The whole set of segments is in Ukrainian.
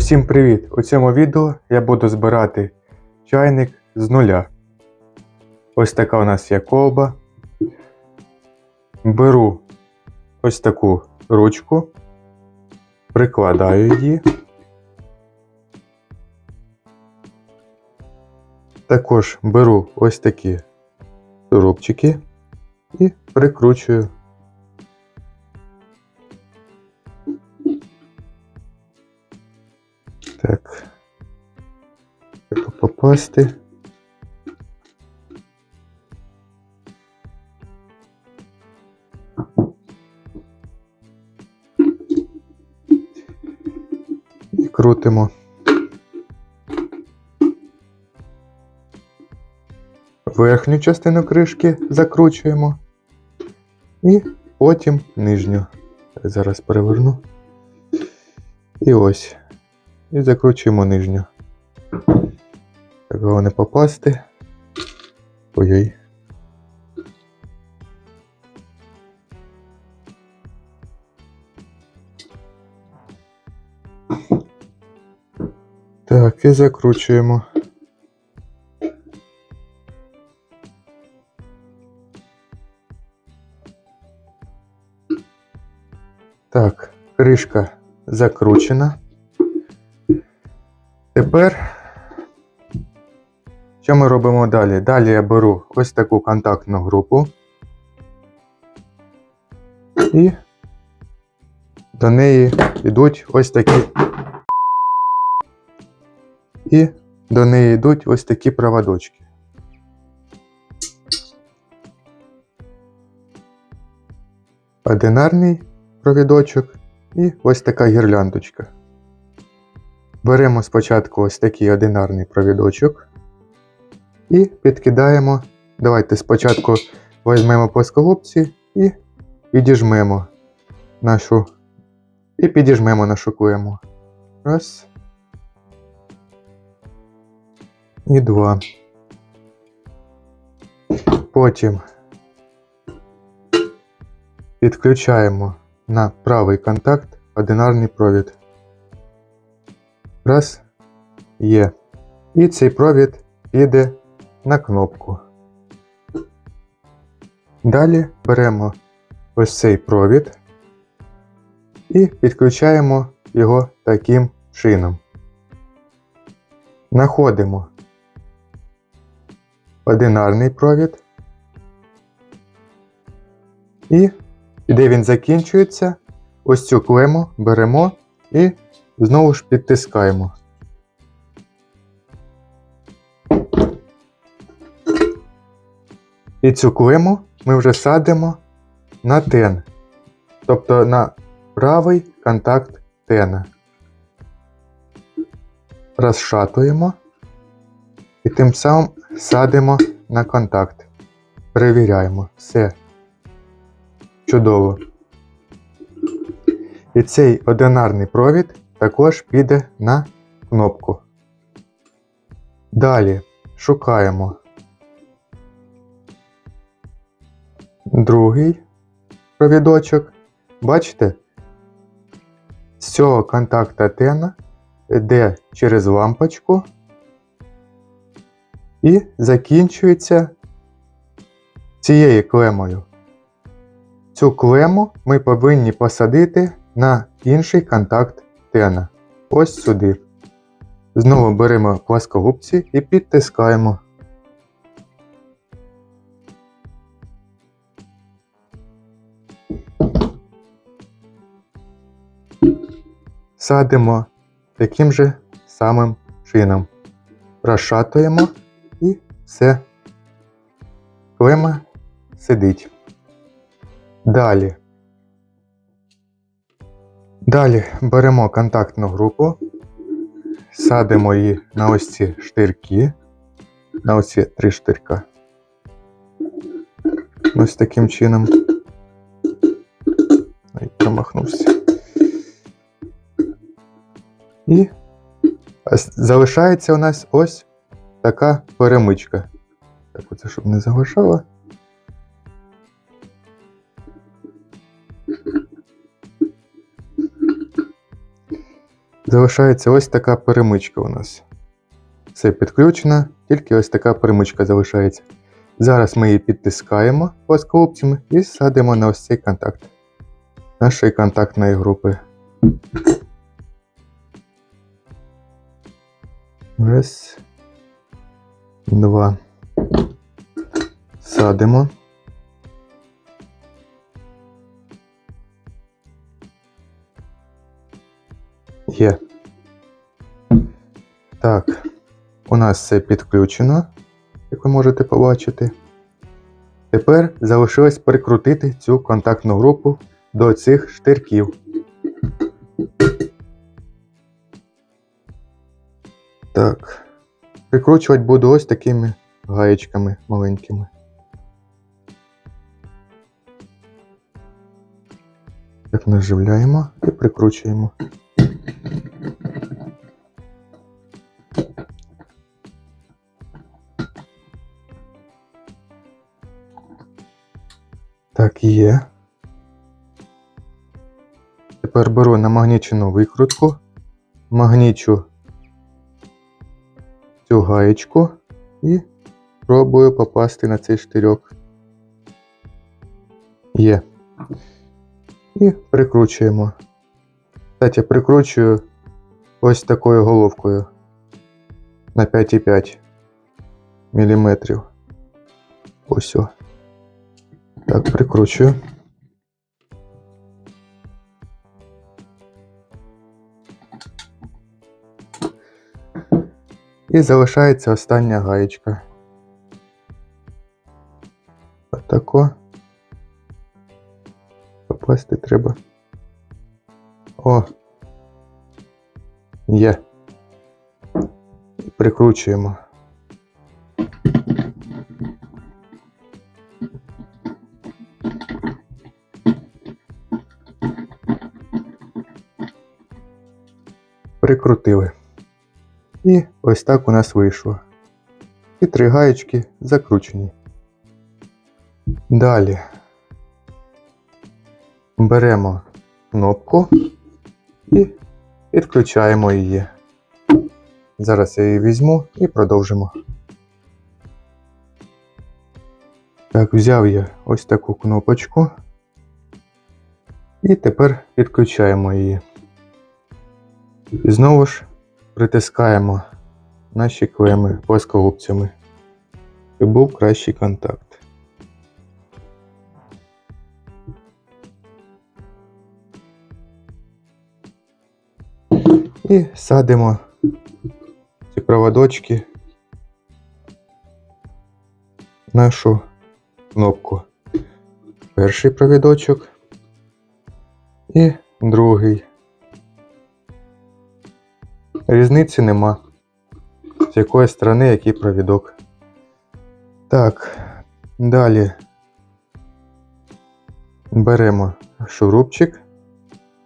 Усім привіт! У цьому відео я буду збирати чайник з нуля. Ось така у нас є колба. Беру ось таку ручку, прикладаю її. Також беру ось такі шурупчики і прикручую Так. Треба попасти. І крутимо. Верхню частину кришки закручуємо і потім нижню. Зараз переверну. І ось і закручуємо нижню. Так головне попасти. Ой-ой. Так, і закручуємо. Так, кришка закручена. Тепер, що ми робимо далі? Далі я беру ось таку контактну групу і до неї йдуть ось такі. І до неї йдуть ось такі проводочки. Одинарний провідочок і ось така гірляндочка. Беремо спочатку ось такий одинарний провідочок і підкидаємо. Давайте спочатку візьмемо плоскогубці і підіжмемо нашу. І підіжмемо нашу клему. Раз. І два. Потім підключаємо на правий контакт одинарний провід. Раз. Є. І цей провід піде на кнопку. Далі беремо ось цей провід і підключаємо його таким чином. Находимо одинарний провід. І де він закінчується, ось цю клему беремо і знову ж підтискаємо. І цю клему ми вже садимо на тен, тобто на правий контакт тена. Розшатуємо і тим самим садимо на контакт. Перевіряємо все. Чудово. І цей одинарний провід також піде на кнопку. Далі шукаємо другий провідочок. Бачите? З цього контакта тена йде через лампочку і закінчується цією клемою. Цю клему ми повинні посадити на інший контакт тена. Ось сюди. Знову беремо пласкогубці і підтискаємо. Садимо таким же самим чином. Розшатуємо і все. Клема сидить. Далі. Далі беремо контактну групу, садимо її на ось ці штирки, на ось ці три штирка. Ось таким чином. Ой, промахнувся. І залишається у нас ось така перемичка. Так, оце щоб не заважало. Залишається ось така перемичка у нас. Все підключено, тільки ось така перемичка залишається. Зараз ми її підтискаємо плоскогубцями і садимо на ось цей контакт нашої контактної групи. Раз. Два. Садимо. Так, у нас все підключено, як ви можете побачити. Тепер залишилось прикрутити цю контактну групу до цих штирків. Так. Прикручувати буду ось такими гаєчками маленькими. Так наживляємо і прикручуємо. Є. Тепер беру намагнічену викрутку, магнічу цю гаєчку і пробую попасти на цей штирьок. Є. І прикручуємо. Кстати, прикручую ось такою головкою на 5,5 мм. Ось. о. Так, прикручую. І залишається остання гаєчка. Отако. Попасти треба. О. Є. Прикручуємо. Прикрутили. І ось так у нас вийшло. І три гаєчки закручені. Далі беремо кнопку і підключаємо її. Зараз я її візьму і продовжимо. Так, взяв я ось таку кнопочку. І тепер підключаємо її. І знову ж притискаємо наші клеми плоскогубцями, щоб був кращий контакт. І садимо ці проводочки в нашу кнопку. Перший провідочок і другий. Різниці нема. З якої сторони який провідок. Так, далі беремо шурупчик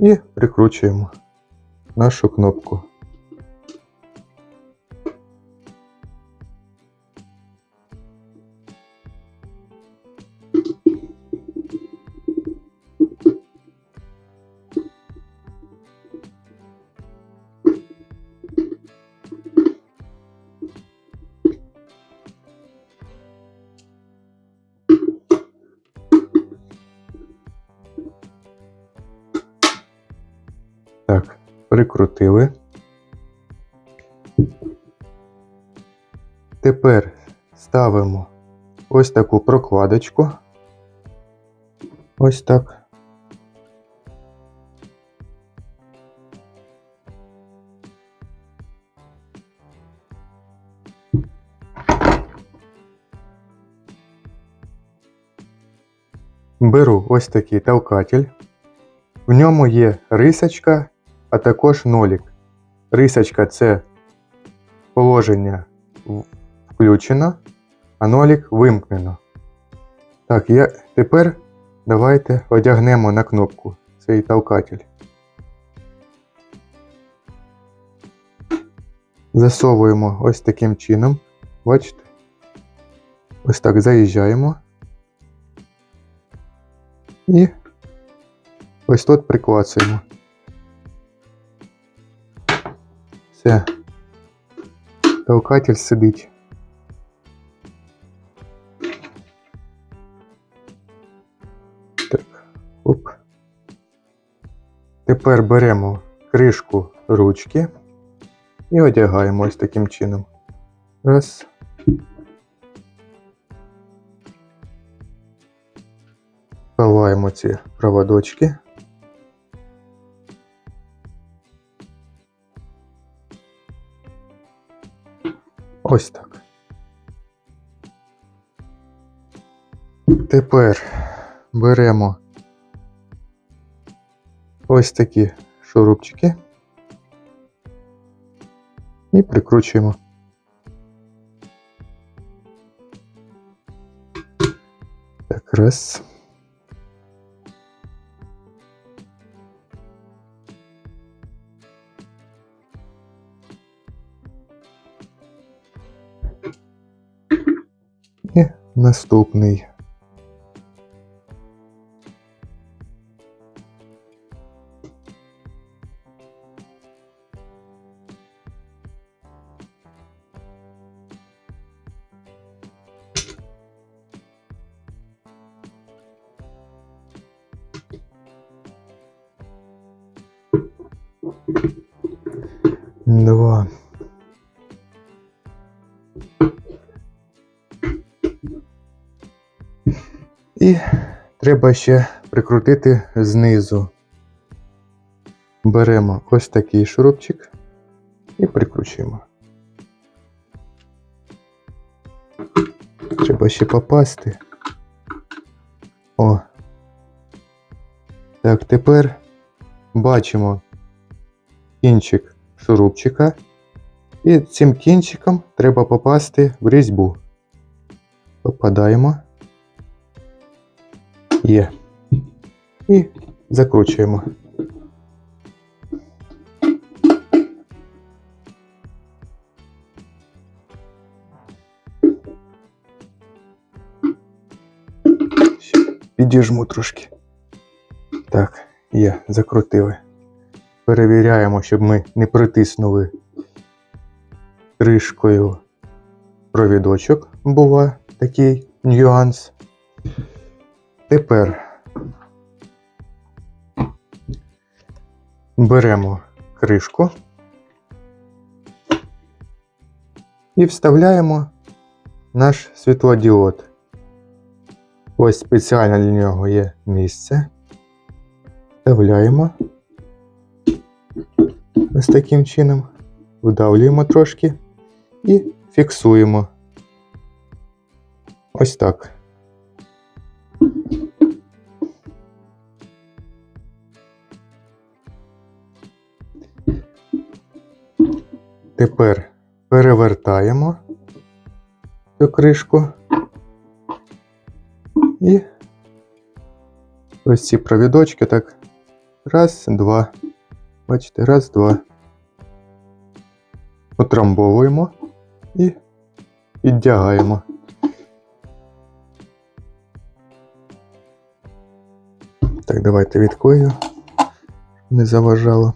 і прикручуємо нашу кнопку. Прикрутили. Тепер ставимо ось таку прокладочку. Ось так. Беру ось такий толкатель. В ньому є рисочка, а також нолік. Рисочка це положення включено, а нолік вимкнено. Так, я... тепер давайте одягнемо на кнопку цей толкатель. Засовуємо ось таким чином. Бачите? Ось так заїжджаємо. І ось тут приклацуємо. Все. Толкатель сидить. Так, оп. Тепер беремо кришку ручки і одягаємо ось таким чином. Раз. Ховаємо ці проводочки. Ось так. Тепер беремо ось такі шурупчики і прикручуємо. Так, раз. Наступний. Два. І треба ще прикрутити знизу. Беремо ось такий шурупчик і прикручуємо. Треба ще попасти. О. Так, тепер бачимо кінчик шурупчика. І цим кінчиком треба попасти в різьбу. Попадаємо. Є. І закручуємо. Підіжму трошки. Так, є, закрутили. Перевіряємо, щоб ми не притиснули кришкою провідочок. Бува такий нюанс. Тепер беремо кришку і вставляємо наш світлодіод. Ось спеціально для нього є місце. Вставляємо ось таким чином, видавлюємо трошки і фіксуємо. Ось так. Тепер перевертаємо цю кришку і ось ці провідочки так. Раз, два. Бачите, раз, два. Утрамбовуємо і піддягаємо. Так, давайте відклею, не заважало.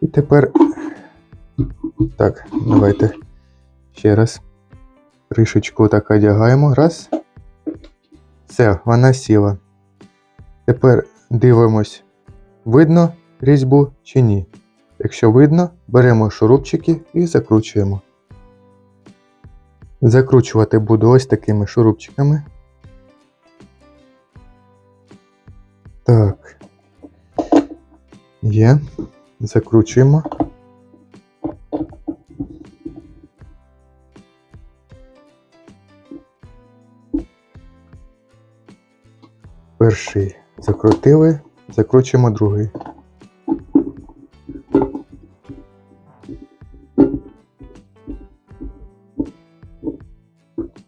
І тепер так, давайте ще раз. Кришечку так одягаємо. Раз. Все, вона сіла. Тепер дивимось, видно різьбу чи ні. Якщо видно, беремо шурупчики і закручуємо. Закручувати буду ось такими шурупчиками. Так. Є. Закручуємо. Перший закрутили, закручуємо другий.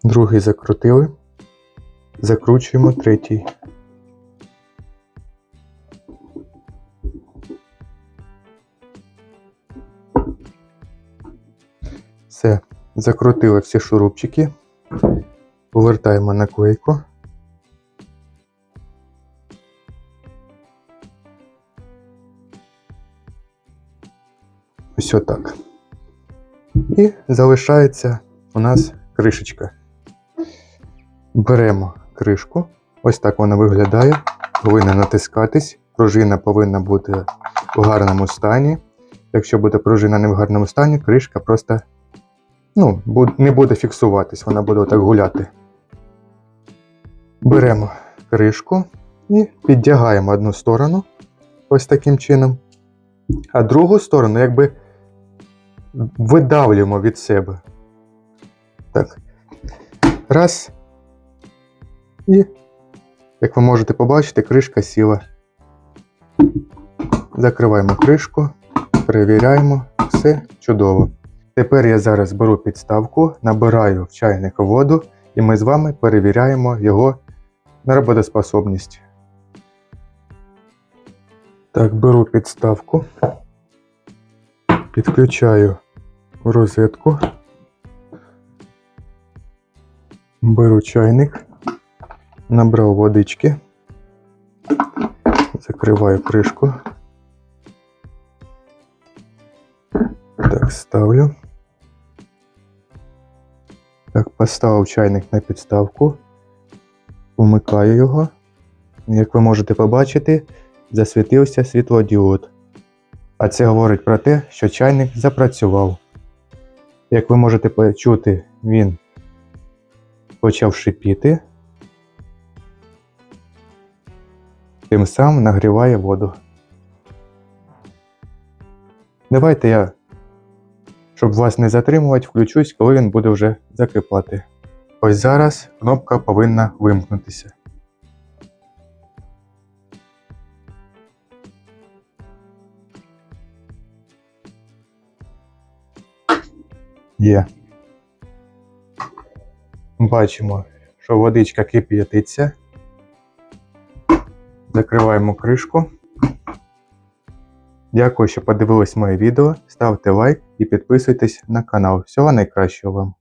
Другий закрутили, закручуємо третій. Все, закрутили всі шурупчики, повертаємо наклейку. Ось отак. І залишається у нас кришечка. Беремо кришку. Ось так вона виглядає. Повинна натискатись. Пружина повинна бути у гарному стані. Якщо буде пружина не в гарному стані, кришка просто ну, не буде фіксуватись, вона буде так гуляти. Беремо кришку і підтягаємо одну сторону ось таким чином, а другу сторону якби видавлюємо від себе. Так. Раз. І, як ви можете побачити, кришка сіла. Закриваємо кришку, перевіряємо, все чудово. Тепер я зараз беру підставку, набираю в чайник воду, і ми з вами перевіряємо його на роботоспособність. Так, беру підставку, підключаю розетку, беру чайник, набрав водички, закриваю кришку. Так, ставлю. Так, поставив чайник на підставку, вмикаю його. Як ви можете побачити, засвітився світлодіод. А це говорить про те, що чайник запрацював. Як ви можете почути, він почав шипіти, тим самим нагріває воду. Давайте я, щоб вас не затримувати, включусь, коли він буде вже закипати. Ось зараз кнопка повинна вимкнутися. Є. Бачимо, що водичка кип'ятиться. Закриваємо кришку. Дякую, що подивились моє відео. Ставте лайк і підписуйтесь на канал. Всього найкращого вам!